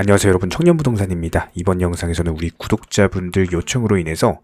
안녕하세요 여러분 청년부동산입니다. 이번 영상에서는 우리 구독자분들 요청으로 인해서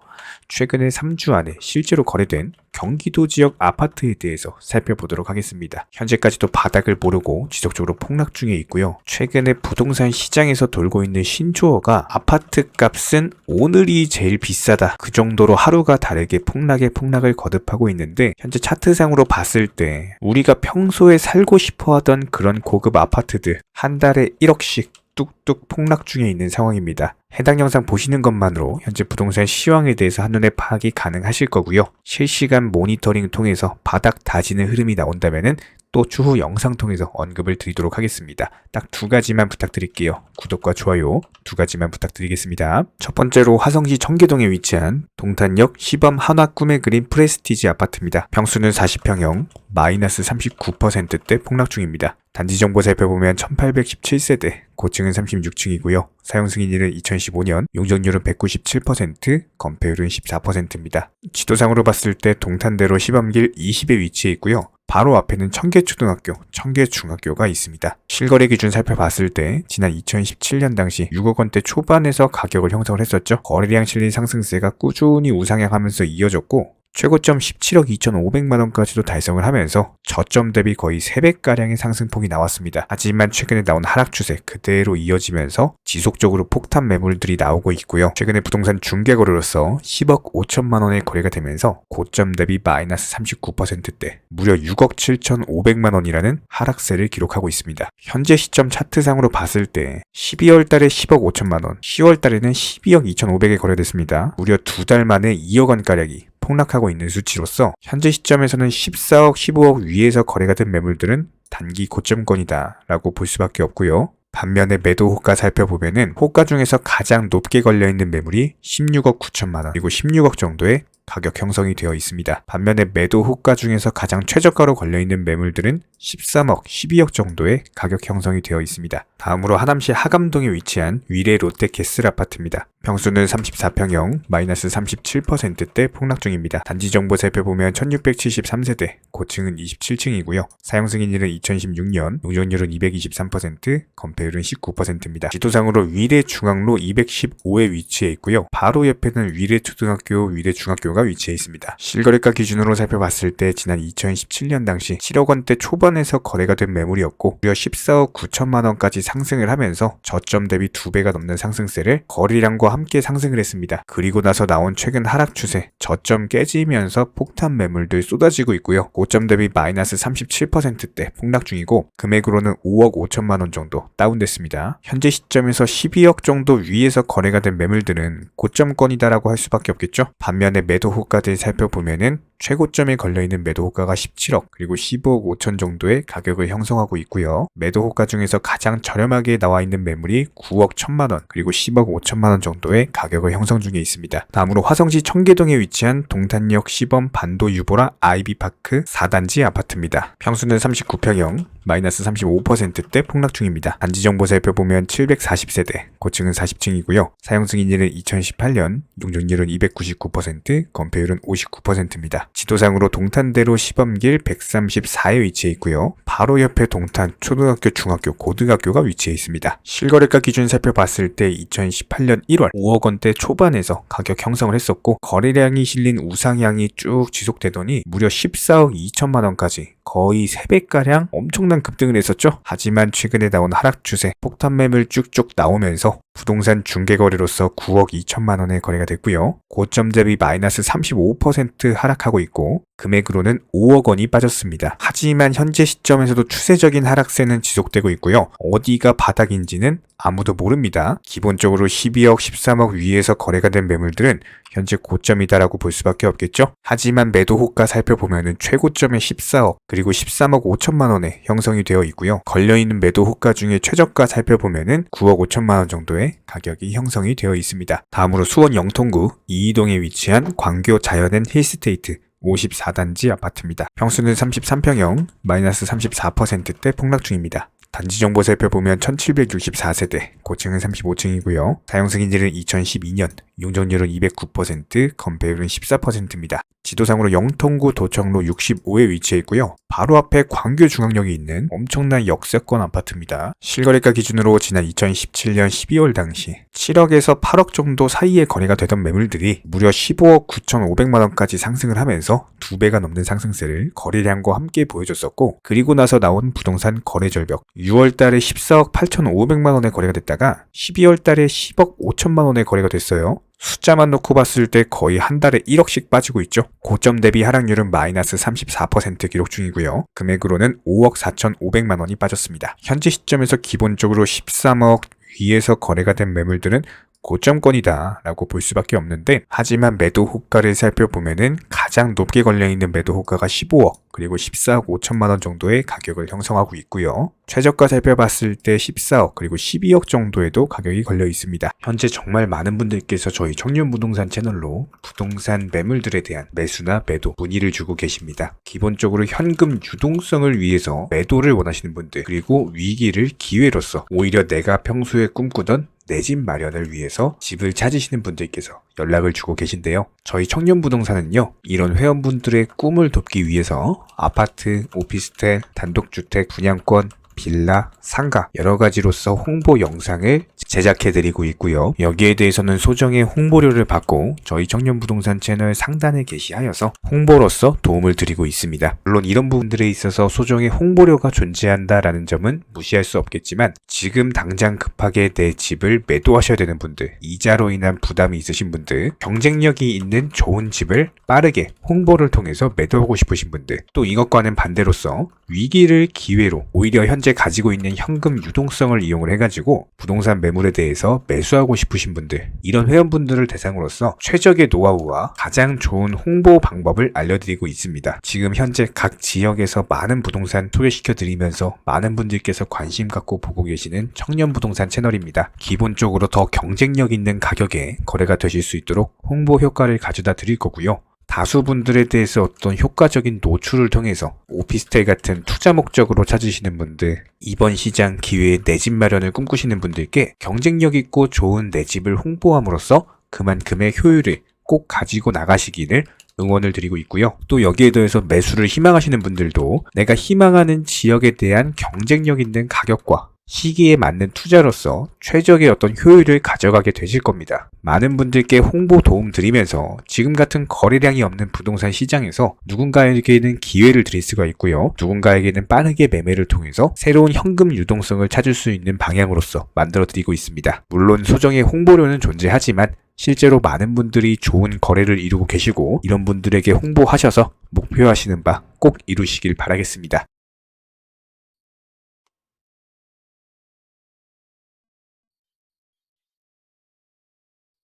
최근에 3주 안에 실제로 거래된 경기도 지역 아파트에 대해서 살펴보도록 하겠습니다. 현재까지도 바닥을 모르고 지속적으로 폭락 중에 있고요. 최근에 부동산 시장에서 돌고 있는 신조어가 아파트 값은 오늘이 제일 비싸다. 그 정도로 하루가 다르게 폭락에 폭락을 거듭하고 있는데 현재 차트상으로 봤을 때 우리가 평소에 살고 싶어 하던 그런 고급 아파트들 한 달에 1억씩 뚝뚝 폭락 중에 있는 상황입니다. 해당 영상 보시는 것만으로 현재 부동산 시황에 대해서 한눈에 파악이 가능하실 거고요. 실시간 모니터링 통해서 바닥 다지는 흐름이 나온다면은 또 추후 영상 통해서 언급을 드리도록 하겠습니다. 딱 두 가지만 부탁드릴게요. 구독과 좋아요 두 가지만 부탁드리겠습니다. 첫 번째로 화성시 청계동에 위치한 동탄역 시범 한화 꿈의 그린 프레스티지 아파트입니다. 평수는 40평형, 마이너스 39%대 폭락 중입니다. 단지 정보 살펴보면 1817세대, 고층은 36층이고요. 사용 승인일은 2015년, 용적률은 197%, 건폐율은 14%입니다. 지도상으로 봤을 때 동탄대로 시범길 20에 위치해 있고요. 바로 앞에는 청계초등학교, 청계중학교가 있습니다. 실거래 기준 살펴봤을 때 지난 2017년 당시 6억 원대 초반에서 가격을 형성을 했었죠. 거래량 실린 상승세가 꾸준히 우상향하면서 이어졌고 최고점 17억 2,500만 원까지도 달성을 하면서 저점 대비 거의 3배가량의 상승폭이 나왔습니다. 하지만 최근에 나온 하락 추세 그대로 이어지면서 지속적으로 폭탄 매물들이 나오고 있고요. 최근에 부동산 중개 거래로서 10억 5천만 원의 거래가 되면서 고점 대비 마이너스 39%대 무려 6억 7,500만 원이라는 하락세를 기록하고 있습니다. 현재 시점 차트상으로 봤을 때 12월 달에 10억 5천만 원, 10월 달에는 12억 2,500에 거래됐습니다. 무려 두 달 만에 2억 원가량이 폭락하고 있는 수치로서 현재 시점에서는 14억, 15억 위에서 거래가 된 매물들은 단기 고점권이다 라고 볼 수밖에 없고요. 반면에 매도 호가 살펴보면은 호가 중에서 가장 높게 걸려 있는 매물이 16억 9천만 원 그리고 16억 정도의 가격 형성이 되어 있습니다. 반면에 매도 호가 중에서 가장 최저가로 걸려있는 매물들은 13억, 12억 정도의 가격 형성이 되어 있습니다. 다음으로 하남시 하감동에 위치한 위례 롯데 게슬 아파트입니다. 평수는 34평형, 마이너스 37%대 폭락 중입니다. 단지 정보 살펴보면 1673세대, 고층은 27층이고요. 사용 승인일은 2016년, 용적률은 223%, 건폐율은 19%입니다. 지도상으로 위례 중앙로 215에 위치해 있고요. 바로 옆에는 위례 초등학교, 위례 중학교 가 위치해 있습니다. 실거래가 기준으로 살펴봤을 때 지난 2017년 당시 7억 원대 초반에서 거래가 된 매물이었고 무려 14억 9천만 원까지 상승을 하면서 저점 대비 2배가 넘는 상승세를 거래량과 함께 상승을 했습니다. 그리고 나서 나온 최근 하락 추세, 저점 깨지면서 폭탄 매물들 쏟아지고 있고요. 고점 대비 마이너스 37%대 폭락 중이고 금액으로는 5억 5천만 원 정도 다운됐습니다. 현재 시점에서 12억 정도 위에서 거래가 된 매물들은 고점권이다라고 할 수밖에 없겠죠. 반면에 매도 호가들 살펴보면은 최고점에 걸려있는 매도 호가가 17억 그리고 15억 5천 정도의 가격을 형성하고 있고요. 매도 호가 중에서 가장 저렴하게 나와 있는 매물이 9억 1천만 원 그리고 10억 5천만 원 정도의 가격을 형성 중에 있습니다. 다음으로 화성시 청계동에 위치한 동탄역 시범 반도 유보라 아이비파크 4단지 아파트입니다. 평수는 39평형 마이너스 35%대 폭락 중입니다. 단지 정보 살펴보면 740세대, 고층은 40층이고요. 사용 승인일은 2018년, 용적률은 299%, 건폐율은 59%입 지도상으로 동탄대로 시범길 134에 위치해 있고요. 바로 옆에 동탄 초등학교, 중학교, 고등학교가 위치해 있습니다. 실거래가 기준 살펴봤을 때 2018년 1월 5억 원대 초반에서 가격 형성을 했었고 거래량이 실린 우상향이 쭉 지속되더니 무려 14억 2천만 원까지 거의 3배가량 엄청난 급등을 했었죠. 하지만 최근에 나온 하락 추세, 폭탄 매물 쭉쭉 나오면서 부동산 중개거래로서 9억 2천만 원의 거래가 됐고요. 고점 대비 마이너스 35% 하락하고 있고 금액으로는 5억 원이 빠졌습니다. 하지만 현재 시점에서도 추세적인 하락세는 지속되고 있고요. 어디가 바닥인지는 아무도 모릅니다. 기본적으로 12억, 13억 위에서 거래가 된 매물들은 현재 고점이다라고 볼 수밖에 없겠죠. 하지만 매도 호가 살펴보면은 최고점에 14억 그리고 13억 5천만 원에 형성이 되어 있고요. 걸려 있는 매도 호가 중에 최저가 살펴보면은 9억 5천만 원 정도의 가격이 형성이 되어 있습니다. 다음으로 수원 영통구 이이동에 위치한 광교 자연엔 힐스테이트 54단지 아파트입니다. 평수는 33평형, 마이너스 34%대 폭락 중입니다. 단지 정보 살펴보면 1764세대, 고층은 35층이고요. 사용 승인일은 2012년, 용적률은 209%, 건폐율은 14%입니다. 지도상으로 영통구 도청로 65에 위치해 있고요. 바로 앞에 광교중앙역이 있는 엄청난 역세권 아파트입니다. 실거래가 기준으로 지난 2017년 12월 당시 7억에서 8억 정도 사이에 거래가 되던 매물들이 무려 15억 9,500만 원까지 상승을 하면서 두 배가 넘는 상승세를 거래량과 함께 보여줬었고 그리고 나서 나온 부동산 거래 절벽 6월 달에 14억 8,500만 원에 거래가 됐다가 12월 달에 10억 5천만 원에 거래가 됐어요. 숫자만 놓고 봤을 때 거의 한 달에 1억씩 빠지고 있죠. 고점 대비 하락률은 마이너스 34% 기록 중이고요. 금액으로는 5억 4,500만 원이 빠졌습니다. 현재 시점에서 기본적으로 13억 위에서 거래가 된 매물들은 고점권이다 라고 볼 수밖에 없는데 하지만 매도 호가를 살펴보면은 가장 높게 걸려 있는 매도 호가가 15억 그리고 14억 5천만 원 정도의 가격을 형성하고 있고요. 최저가 살펴봤을 때 14억 그리고 12억 정도에도 가격이 걸려 있습니다. 현재 정말 많은 분들께서 저희 청년 부동산 채널로 부동산 매물들에 대한 매수나 매도 문의를 주고 계십니다. 기본적으로 현금 유동성을 위해서 매도를 원하시는 분들 그리고 위기를 기회로서 오히려 내가 평소에 꿈꾸던 내 집 마련을 위해서 집을 찾으시는 분들께서 연락을 주고 계신데요. 저희 청년 부동산은요, 이런 회원분들의 꿈을 돕기 위해서 아파트, 오피스텔, 단독주택, 분양권, 빌라, 상가 여러 가지로서 홍보 영상을 제작해 드리고 있고요. 여기에 대해서는 소정의 홍보료를 받고 저희 청년 부동산 채널 상단에 게시하여서 홍보로서 도움을 드리고 있습니다. 물론 이런 부분들에 있어서 소정의 홍보료가 존재한다라는 점은 무시할 수 없겠지만 지금 당장 급하게 내 집을 매도하셔야 되는 분들, 이자로 인한 부담이 있으신 분들, 경쟁력이 있는 좋은 집을 빠르게 홍보를 통해서 매도하고 싶으신 분들, 또 이것과는 반대로서 위기를 기회로 오히려 현재 가지고 있는 현금 유동성을 이용을 해가지고 부동산 매물에 대해서 매수하고 싶으신 분들 이런 회원분들을 대상으로서 최적의 노하우와 가장 좋은 홍보 방법을 알려드리고 있습니다. 지금 현재 각 지역에서 많은 부동산 소개시켜 드리면서 많은 분들께서 관심 갖고 보고 계시는 청년 부동산 채널입니다. 기본적으로 더 경쟁력 있는 가격에 거래가 되실 수 있도록 홍보 효과를 가져다 드릴 거고요. 다수 분들에 대해서 어떤 효과적인 노출을 통해서 오피스텔 같은 투자 목적으로 찾으시는 분들, 이번 시장 기회에 내 집 마련을 꿈꾸시는 분들께 경쟁력 있고 좋은 내 집을 홍보함으로써 그만큼의 효율을 꼭 가지고 나가시기를 응원을 드리고 있고요. 또 여기에 더해서 매수를 희망하시는 분들도 내가 희망하는 지역에 대한 경쟁력 있는 가격과 시기에 맞는 투자로서 최적의 어떤 효율을 가져가게 되실 겁니다. 많은 분들께 홍보 도움 드리면서 지금 같은 거래량이 없는 부동산 시장에서 누군가에게는 기회를 드릴 수가 있고요. 누군가에게는 빠르게 매매를 통해서 새로운 현금 유동성을 찾을 수 있는 방향으로서 만들어 드리고 있습니다. 물론 소정의 홍보료는 존재하지만 실제로 많은 분들이 좋은 거래를 이루고 계시고 이런 분들에게 홍보하셔서 목표하시는 바 꼭 이루시길 바라겠습니다.